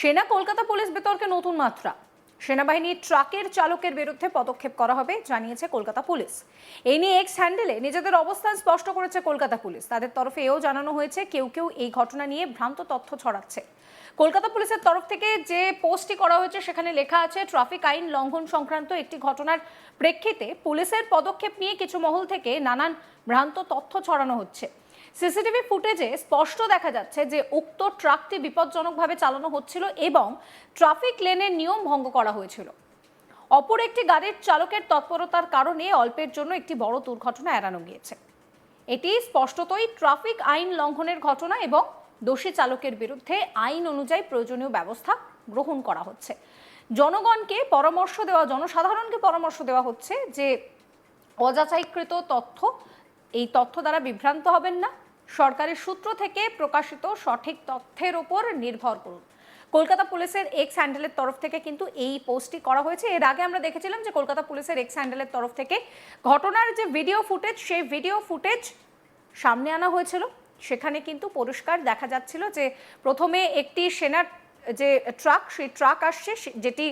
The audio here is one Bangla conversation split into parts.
সেনা কলকাতা পুলিশ বিতর্কে নতুন মাত্রা। সেনাবাহিনীর ট্রাকের চালকের বিরুদ্ধে পদক্ষেপ করা হবে, জানিয়েছে কলকাতা পুলিশ। এই নিয়ে এক্স হ্যান্ডেলে নিজেদের অবস্থান স্পষ্ট করেছে কলকাতা পুলিশ। তাদের তরফে এও জানানো হয়েছে, কেউ কেউ এই ঘটনা নিয়ে ভ্রান্ত তথ্য ছড়াচ্ছে। কলকাতা পুলিশের তরফ থেকে যে পোস্টটি করা হয়েছে, সেখানে লেখা আছে, ট্রাফিক আইন লঙ্ঘন সংক্রান্ত একটি ঘটনার প্রেক্ষিতে পুলিশের পদক্ষেপ নিয়ে কিছু মহল থেকে নানান ভ্রান্ত তথ্য ছড়ানো হচ্ছে। সিসিটিভি ফুটেজে স্পষ্ট দেখা যাচ্ছে যে উক্ত ট্রাকটি বিপজ্জনকভাবে চালানো হচ্ছিল এবং ট্রাফিক লেনের নিয়ম ভঙ্গ করা হয়েছিল। অপর একটি গাড়ির চালকের তৎপরতার কারণে অল্পের জন্য একটি বড় দুর্ঘটনা এড়ানো গিয়েছে। এটি স্পষ্টতই ট্রাফিক আইন লঙ্ঘনের ঘটনা এবং দোষী চালকের বিরুদ্ধে আইন অনুযায়ী প্রয়োজনীয় ব্যবস্থা গ্রহণ করা হচ্ছে। জনগণকে পরামর্শ দেওয়া, জনসাধারণকে পরামর্শ দেওয়া হচ্ছে যে অযাচাইকৃত তথ্য, এই তথ্য দ্বারা বিভ্রান্ত হবেন না। সরকারের সূত্র থেকে প্রকাশিত সঠিক তথ্যের ওপর নির্ভর করুন। কলকাতা পুলিশের এক্স হ্যান্ডেলের তরফ থেকে কিন্তু এই পোস্টটি করা হয়েছে। এর আগে আমরা দেখেছিলাম যে কলকাতা পুলিশের এক্স হ্যান্ডেলের তরফ থেকে ঘটনার যে ভিডিও ফুটেজ সেই ভিডিও ফুটেজ সামনে আনা হয়েছিল। সেখানে কিন্তু পরিষ্কার দেখা যাচ্ছিল যে প্রথমে একটি সেনার যে ট্রাক সেই ট্রাক আসছে যেটি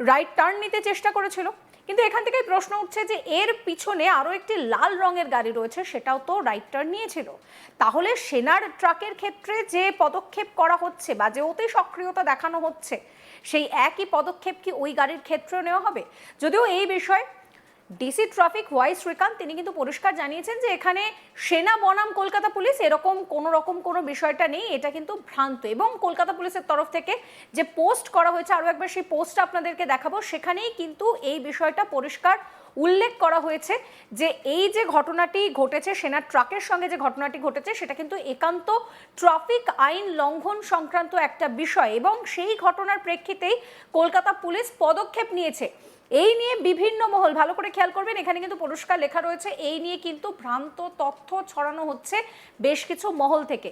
রাইট টার্ন নিতে চেষ্টা করেছিল। কিন্তু এখান থেকে প্রশ্ন উঠছে যে এর পিছনে আরও একটি লাল রঙের গাড়ি রয়েছে, সেটাও তো রাইট টার্ন নিয়েছিল। তাহলে সেনার ট্রাকের ক্ষেত্রে যে পদক্ষেপ করা হচ্ছে বা যে অতি সক্রিয়তা দেখানো হচ্ছে, সেই একই পদক্ষেপ কি ওই গাড়ির ক্ষেত্রেও নেওয়া হবে? যদিও এই বিষয়ে ডিসি ট্রাফিক ওয়াই শ্রীকান্ত তিনি কিন্তু পরিষ্কার জানিয়েছেন যে এখানে সেনা বনাম কলকাতা পুলিশ এরকম কোনো রকম কোনো বিষয়টা নেই, এটা কিন্তু ভ্রান্ত। এবং কলকাতা পুলিশের তরফ থেকে যে পোস্ট করা হয়েছে, আরও একবার সেই পোস্টটা আপনাদেরকে দেখাবো, সেখানেই কিন্তু এই বিষয়টা পরিষ্কার উল্লেখ করা হয়েছে যে এই যে ঘটনাটি ঘটেছে, সেনা ট্রাকের সঙ্গে যে ঘটনাটি ঘটেছে, সেটা কিন্তু একান্ত ট্রাফিক আইন লঙ্ঘন সংক্রান্ত একটা বিষয়। এবং সেই ঘটনার প্রেক্ষিতেই কলকাতা পুলিশ পদক্ষেপ নিয়েছে। এই নিয়ে বিভিন্ন মহল, ভালো করে খেয়াল করবেন, এখানে কিন্তু পুরস্কার লেখা রয়েছে। এই নিয়ে কিন্তু ভ্রান্ত তথ্য ছড়ানো হচ্ছে বেশ কিছু মহল থেকে।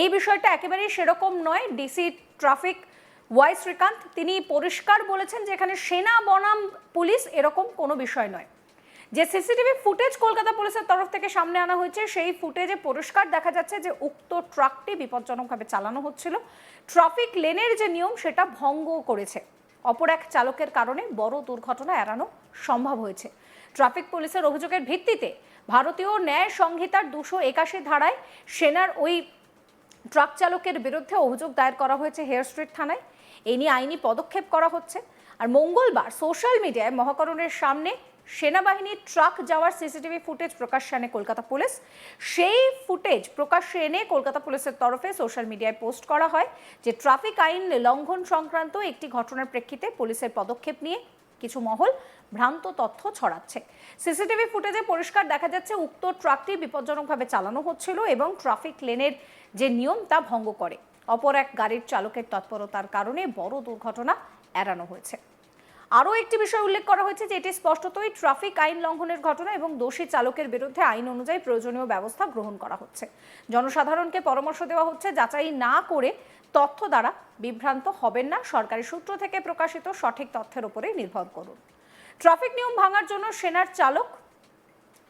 এই বিষয়টা একেবারেই সেরকম নয়। ডিসি ট্রাফিক ওয়াই শ্রীকান্ত, তিনি পরিষ্কার বলেছেন যে এখানে সেনা, বনাম, পুলিশ এরকম কোনো বিষয় নয়। যে সিসিটিভি ফুটেজ কলকাতা পুলিশের তরফ থেকে সামনে আনা হয়েছে, সেই ফুটেজে পরিষ্কার দেখা যাচ্ছে যে উক্ত ট্রাকটি বিপজ্জনকভাবে চালানো হচ্ছিল। ট্রাফিক লেনের যে নিয়ম, সেটা ভঙ্গ করেছে। অপর এক চালকের কারণে বড় দুর্ঘটনা এড়ানো সম্ভব হয়েছে। ট্রাফিক পুলিশের অভিযোগের ভিত্তিতে ভারতীয় ন্যায় সংহিতার দুশো একাশি ধারায় সেনার ওই ট্রাক চালকের বিরুদ্ধে অভিযোগ দায়ের করা হয়েছে হেয়ার স্ট্রিট থানায়। এ নিয়ে আইনি পদক্ষেপ করা হচ্ছে। আর মঙ্গলবার সোশ্যাল মিডিয়ায় মহাকরণের সামনে সেনাবাহিনীর ট্রাক যাওয়ার সিসিটিভি ফুটেজ প্রকাশ্যে আনে কলকাতা পুলিশ। সেই ফুটেজ প্রকাশ্যে এনে কলকাতা পুলিশের তরফে সোশ্যাল মিডিয়ায় পোস্ট করা হয় যে ট্রাফিক আইন লঙ্ঘন সংক্রান্ত একটি ঘটনার প্রেক্ষিতে পুলিশের পদক্ষেপ নিয়ে কিছু মহল ভ্রান্ত তথ্য ছড়াচ্ছে। সিসিটিভি ফুটেজে পরিষ্কার দেখা যাচ্ছে, উক্ত ট্রাকটি বিপজ্জনকভাবে চালানো হচ্ছিল এবং ট্রাফিক লেনের যে নিয়ম তা ভঙ্গ করে। অপর এক গাড়ির চালকের তৎপরতার কারণে বড় দুর্ঘটনা এড়ানো হয়েছে। আরও একটি বিষয় উল্লেখ করা হয়েছে যে এটি স্পষ্টতই ট্রাফিক আইন লঙ্ঘনের ঘটনা এবং দোষী চালকের বিরুদ্ধে আইন অনুযায়ী প্রয়োজনীয় ব্যবস্থা গ্রহণ করা হচ্ছে। জনসাধারণকে পরামর্শ দেওয়া হচ্ছে, যাচাই না করে তথ্য দ্বারা বিভ্রান্ত হবেন না। সরকারি সূত্র থেকে প্রকাশিত সঠিক তথ্যের উপরেই নির্ভর করুন। ট্রাফিক নিয়ম ভাঙার জন্য সেনার চালক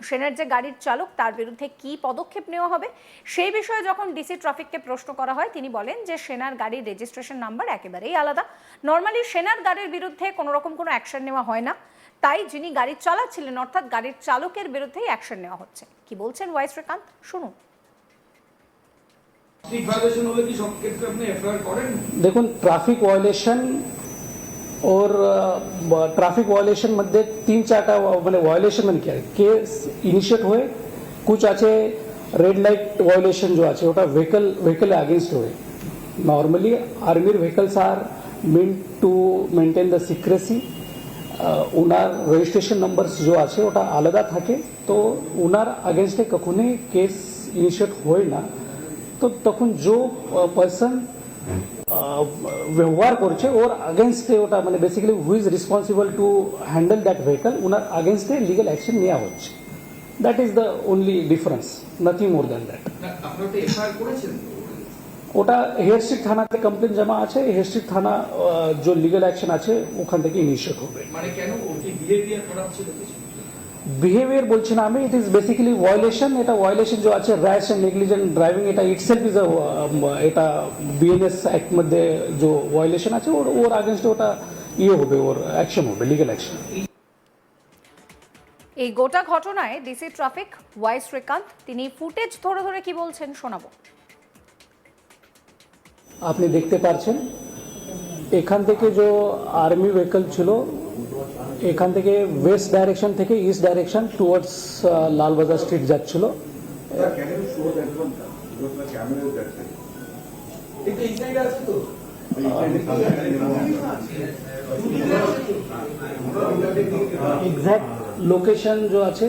সেনার যে গাড়ির চালক তার বিরুদ্ধে কি পদক্ষেপ নেওয়া হবে? সেই বিষয়ে যখন ডিসি ট্রাফিককে প্রশ্ন করা হয় তিনি বলেন যে সেনার গাড়ির রেজিস্ট্রেশন নাম্বার একেবারেই আলাদা। নর্মালি সেনার গাড়ির বিরুদ্ধে কোনো রকম কোনো অ্যাকশন নেওয়া হয় না। তাই যিনি গাড়ি চালাচ্ছিলেন অর্থাৎ গাড়ির চালকের বিরুদ্ধেই অ্যাকশন নেওয়া হচ্ছে। কি বলছেন ওয়াই শ্রীকান্ত? শুনুন। দেখুন ট্রাফিক ভায়োলেশন और ट्रॅफिक व्हायोलेशन मध्ये तीन चार का म्हणजे व्हायोलेशन म्हणजे काय केस इनिशिएट होय कुछ আছে রেড লাইট ভায়োলেশন जो আছে ওটা ভেহিকল ভেহিকল अगेंस्ट होय নর্মালি আর্মির vehicles are meant to maintain the secrecy owner registration numbers जो আছে ওটা আলাদা থাকে তো ওনার अगेंस्टे কখনোই কেস ইনিশিয়েট হয় না তো তখন যে পার্সন ব্যবহার করছে ওর আগেনস্টে ওটা মানে basically who is responsible to handle that vehicle owner আগেনস্টে legal action নেওয়া হচ্ছে। That is the only difference nothing more than that? ওটা হেয়ারস্ট্রিট থানাতে কমপ্লেন জমা আছে হেয়ারস্ট্রিট থানা যে লিগাল অ্যাকশন আছে ওখান থেকে ইনিশিয়েট হবে। মানে কেন ওর কি বিহেভিয়ার খারাপ ছিল বিহেভিয়ার বলছি না আমি ইট ইজ বেসিক্যালি ভায়োলেশন এটা ভায়োলেশন যে আছে র্যাশ অ্যান্ড নেগলিজেন্ট ড্রাইভিং এটা ইটসেলফ ইজ এটা বিএনএস অ্যাক্ট মধ্যে যে ভায়োলেশন আছে ওর ওর আগেনস্টে ওটা ইয়ে হবে ওর অ্যাকশন হবে লিগেল অ্যাকশন এই গোটা ঘটনায় ডিসি ট্রাফিক ওয়াই শ্রীকান্ত তিনি ফুটেজ ধরে ধরে কি বলছেন শোনাবো। আপনি দেখতে পাচ্ছেন এখান থেকে যে আর্মি ভেহিকল ছিল এখান থেকে ওয়েস্ট ডাইরেকশন থেকে east direction towards Lalbazar street যাচ্ছিল Can you show that one? Because the camera is that side. এটা এই সাইডে আছে তো এক্স্যাক্ট লোকেশন जो আছে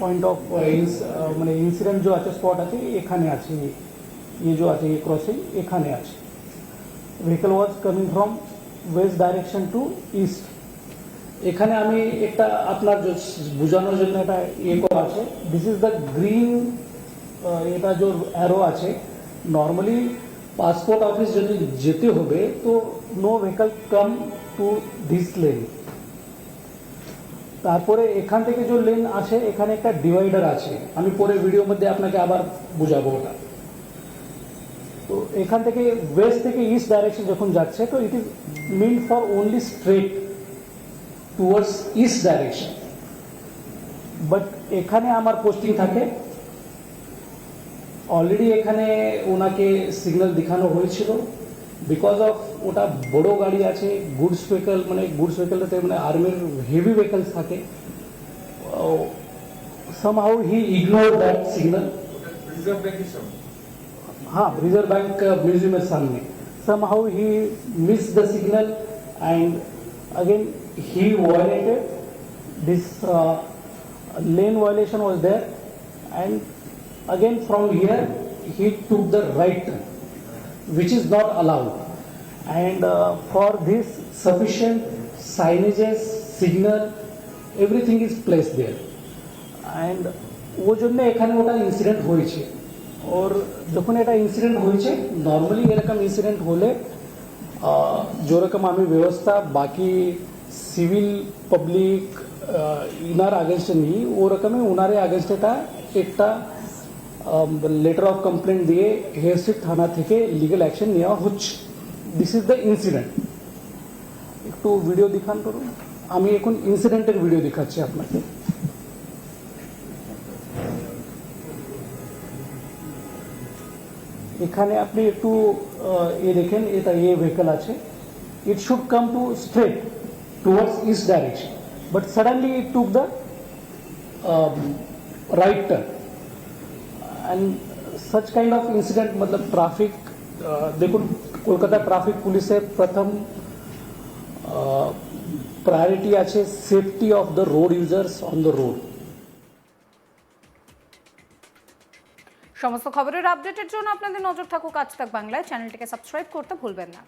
পয়েন্ট অফ মানে ইনসিডেন্ট जो আছে স্পট আছে এখানে আছে ये जो আছে ये ক্রসিং এখানে আছে vehicle was coming from west direction to east এখানে আমি একটা আপনার বোঝানোর জন্য একটা ইয়ে করা আছে। দিস ইজ দ্য গ্রিন এটা যে অ্যারো আছে নর্মালি পাসপোর্ট অফিস যদি যেতে হবে, তো no vehicle come to this lane তারপরে এখান থেকে যে লেন আছে, এখানে একটা ডিভাইডার আছে। আমি পরে ভিডিওর মধ্যে আপনাকে আবার বুঝাবো ওটা। তো এখান থেকে ওয়েস্ট থেকে ইস্ট ডাইরেকশন যখন যাচ্ছে, তো it is mean for only straight towards east direction but এখানে আমার পোস্টিং থাকে অলরেডি এখানে ওনাকে সিগন্যাল দেখানো হয়েছিল বিকজ অফ ওটা বড় গাড়ি আছে গুডস ভেহিকল মানে গুডস ভেহিকলটাতে মানে আর্মির হেভি ভেহিকলস থাকে somehow he ignore that signal reserve ব্যাংকের সামনে हाँ रिजर्व बैंक म्यूजियम है सामने somehow he missed the signal and again he violated this uh, lane violation was there and again from here he took the right turn which is not allowed and uh, for this sufficient signages signal everything is placed there and ও জন্য এখানে ওটা ইনসিডেন্ট হয়েছে ওর যখন এটা ইনসিডেন্ট হয়েছে নর্মালি এরকম ইনসিডেন্ট হলে আহ, যেরকম আমি ব্যবস্থা বাকি সিভিল পাবলিক ইনার আগেনস্টে নিই ওরকমই ওনারে আগেনস্ট এটা একটা লেটার অফ কমপ্লেন দিয়ে হেয়ার স্ট্রিট থানা থেকে লিগেল অ্যাকশন নেওয়া হচ্ছে দিস ইজ দ্য ইনসিডেন্ট একটু ভিডিও দেখান করুন আমি এখন ইনসিডেন্টের ভিডিও দেখাচ্ছি আপনাকে এখানে আপনি একটু আহ, এ দেখেন এটা এ ভেহিকল আছে it should come to straight towards east direction but suddenly it took the right turn and such kind of incident Matlab traffic দেখুন কলকাতা ট্রাফিক পুলিশের প্রথম প্রায়োরিটি আছে safety of the road users on the road সমস্ত খবরের আপডেটের জন্য আপনাদের নজর থাকুক আজ তাক বাংলায়। চ্যানেলটিকে সাবস্ক্রাইব করতে ভুলবেন না।